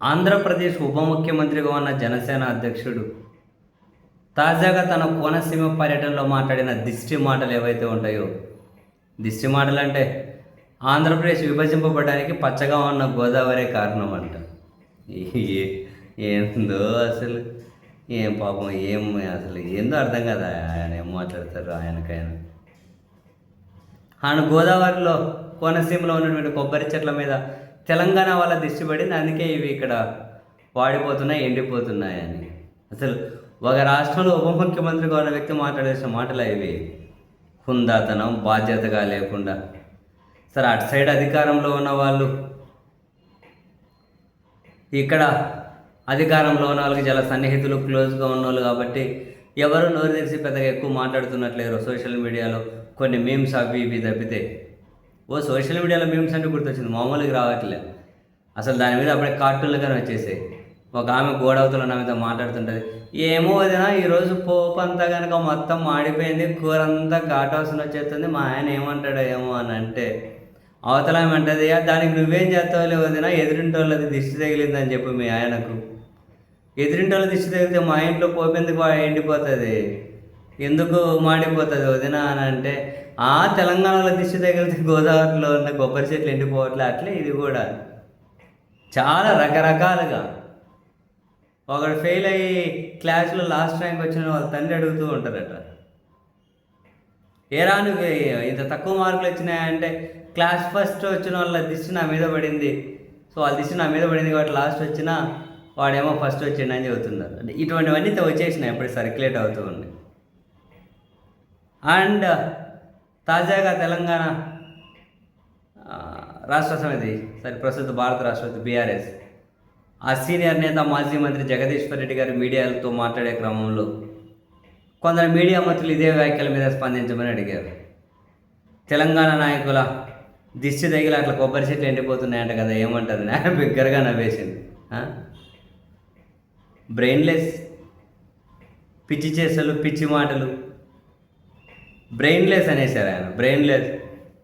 ఆంధ్రప్రదేశ్ ఉప ముఖ్యమంత్రిగా ఉన్న జనసేన అధ్యక్షుడు తాజాగా తన కోనసీమ పర్యటనలో మాట్లాడిన దిష్టి మాటలు ఏవైతే ఉంటాయో దిష్టి మాటలు అంటే ఆంధ్రప్రదేశ్ విభజింపబడడానికి పచ్చగా ఉన్న గోదావరి కారణం అంట ఏందో అసలు? ఏం పాపం ఏం అసలు? ఏందో అర్థం కదా ఆయన ఏం మాట్లాడతారు ఆయనకైనా. ఆయన గోదావరిలో కోనసీమలో ఉన్నటువంటి కొబ్బరి చెట్ల మీద తెలంగాణ వాళ్ళ దిష్టి పడింది అందుకే ఇవి ఇక్కడ వాడిపోతున్నాయి ఎండిపోతున్నాయి అని. అసలు ఒక రాష్ట్రంలో ఉప ముఖ్యమంత్రిగా ఉన్న వ్యక్తి మాట్లాడేసిన మాటలు ఇవి. హుందాతనం బాధ్యతగా లేకుండా. సరే అటు సైడ్ అధికారంలో ఉన్న వాళ్ళు ఇక్కడ అధికారంలో ఉన్న వాళ్ళకి చాలా సన్నిహితులు క్లోజ్గా ఉన్నవాళ్ళు కాబట్టి ఎవరు నోరు తెరిచి పెద్దగా ఎక్కువ మాట్లాడుతున్నట్లేరు సోషల్ మీడియాలో. కొన్ని మీమ్స్ అవి ఇవి తప్పితే ఓ సోషల్ మీడియాలో మీమ్స్ అంటే గుర్తొచ్చింది మామూలుగా రావట్లే. అసలు దాని మీద అప్పుడే కార్టూన్లుగానే వచ్చేసాయి. ఒక ఆమె గోడవతల నా మీద మాట్లాడుతుంటుంది ఏమో వదినా ఈరోజు పోపు అంతా కనుక మొత్తం మాడిపోయింది కూర అంతా ఘాటవసన వచ్చేస్తుంది మా ఆయన ఏమంటాడో ఏమో అని అంటే అవతల ఆమె అంటది దానికి నువ్వేం చేస్తావులే వదినా ఎదురింటోళ్ళది దిష్టి తగిలిందని చెప్పు మీ ఆయనకు. ఎదురింటోళ్ళ దిష్టి తగిలితే మా ఇంట్లో పోపు ఎందుకు ఎండిపోతుంది? ఎందుకు మాడిపోతుంది వదిన అని అంటే ఆ తెలంగాణలో దిష్టి తగిలితే గోదావరిలో ఉన్న కొబ్బరి చెట్లు ఎండిపోవట్లే అట్లే ఇది కూడా. చాలా రకరకాలుగా. ఒకడు ఫెయిల్ అయ్యి క్లాస్లో లాస్ట్ ర్యాంక్ వచ్చిన వాళ్ళ తండ్రి అడుగుతూ ఉంటారట. ఏరా నువ్వు ఇంత తక్కువ మార్కులు వచ్చినాయంటే క్లాస్ ఫస్ట్ వచ్చిన వాళ్ళ దిష్టి నా మీద పడింది. సో వాళ్ళ దిష్టి నా మీద పడింది కాబట్టి లాస్ట్ వచ్చినా వాడేమో ఫస్ట్ వచ్చిండని చెబుతున్నారు. అంటే ఇటువంటివన్నీ వచ్చేసినాయి ఎప్పుడు సర్క్యులేట్ అవుతూ ఉన్నాయి. అండ్ తాజాగా తెలంగాణ రాష్ట్ర సమితి సరే ప్రస్తుత భారత రాష్ట్రపతి బీఆర్ఎస్ ఆ సీనియర్ నేత మాజీ మంత్రి జగదీశ్వర్ రెడ్డి గారు మీడియాలతో మాట్లాడే క్రమంలో కొందరు మీడియా మంత్రులు ఇదే వ్యాఖ్యల మీద స్పందించమని అడిగారు. తెలంగాణ నాయకుల దిష్టి తగిలి అట్లా కొబ్బరి చెట్లు ఎండిపోతున్నాయంట కదా ఏమంటారు నేను బిగ్గరగా నవ్వేసింది. బ్రెయిన్లెస్ పిచ్చి చేసలు పిచ్చి మాటలు బ్రెయిన్లెస్ అనేసారు ఆయన. బ్రెయిన్లెస్.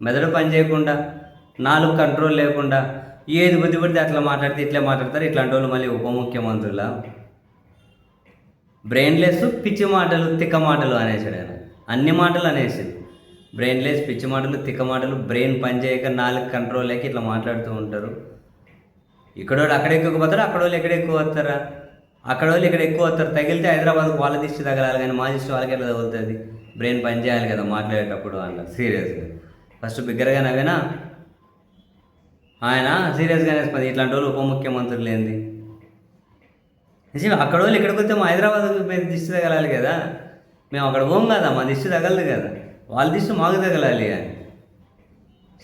మెదడు పని చేయకుండా నాలుగు కంట్రోల్ లేకుండా ఏది బుద్ధి పడితే అట్లా మాట్లాడితే ఇట్లా మాట్లాడతారు. ఇట్లాంటి వాళ్ళు మళ్ళీ ఉప ముఖ్యమంత్రుల. బ్రెయిన్లెస్ పిచ్చి మాటలు తిక్క మాటలు అనేసాడు ఆయన. అన్ని మాటలు అనేసింది బ్రెయిన్లెస్ పిచ్చి మాటలు తిక్క మాటలు బ్రెయిన్ పని చేయక నాలుగు కంట్రోల్ లేక ఇట్లా మాట్లాడుతూ ఉంటారు. ఇక్కడోళ్ళు అక్కడ ఎక్కువ పోతారు? అక్కడోళ్ళు ఎక్కడ ఎక్కువ వస్తారా? అక్కడోళ్ళు ఇక్కడ ఎక్కువ వస్తారు? తగిలితే హైదరాబాద్ వాళ్ళ దిష్టి తగలాలి కానీ మా దిష్టి వాళ్ళకి ఎట్లా తగులుతుంది? బ్రెయిన్ పని చేయాలి కదా మాట్లాడేటప్పుడు అన్న సీరియస్గా. ఫస్ట్ బిగ్గరగా నవ్వేనా ఆయన సీరియస్గానే స్పంది ఇట్లాంటి వాళ్ళు ఉప ముఖ్యమంత్రులు ఏంది? నిజమే అక్కడ వాళ్ళు ఇక్కడికి వస్తే మా హైదరాబాద్ మీద దిష్టి తగలాలి కదా. మేము అక్కడ పోం కదా మా దిష్టి తగలదు కదా. వాళ్ళ దిష్టి మాకు తగలాలి అని.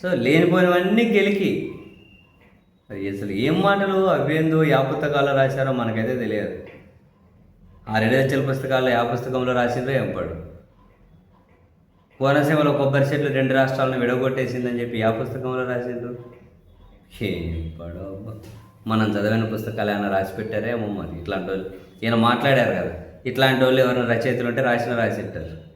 సో లేనిపోయినవన్నీ గెలికి. అసలు ఏం మాటలు అవేందో యా పుస్తకాల్లో రాశారో మనకైతే తెలియదు. ఆ రెండు లక్షల పుస్తకాల్లో యా పుస్తకంలో రాసిందో ఏం పడు. కోనసీమలో కొబ్బరి చెట్లు రెండు రాష్ట్రాలను విడగొట్టేసిందని చెప్పి ఆ పుస్తకంలో రాసిండ్రు? ఏం మనం చదివిన పుస్తకాలు ఏమైనా రాసి పెట్టారేమో మరి? ఇట్లాంటి వాళ్ళు ఈయన మాట్లాడారు కదా. ఇట్లాంటి వాళ్ళు ఎవరైనా రచయితలు ఉంటే రాసిన రాసి ఉంటారు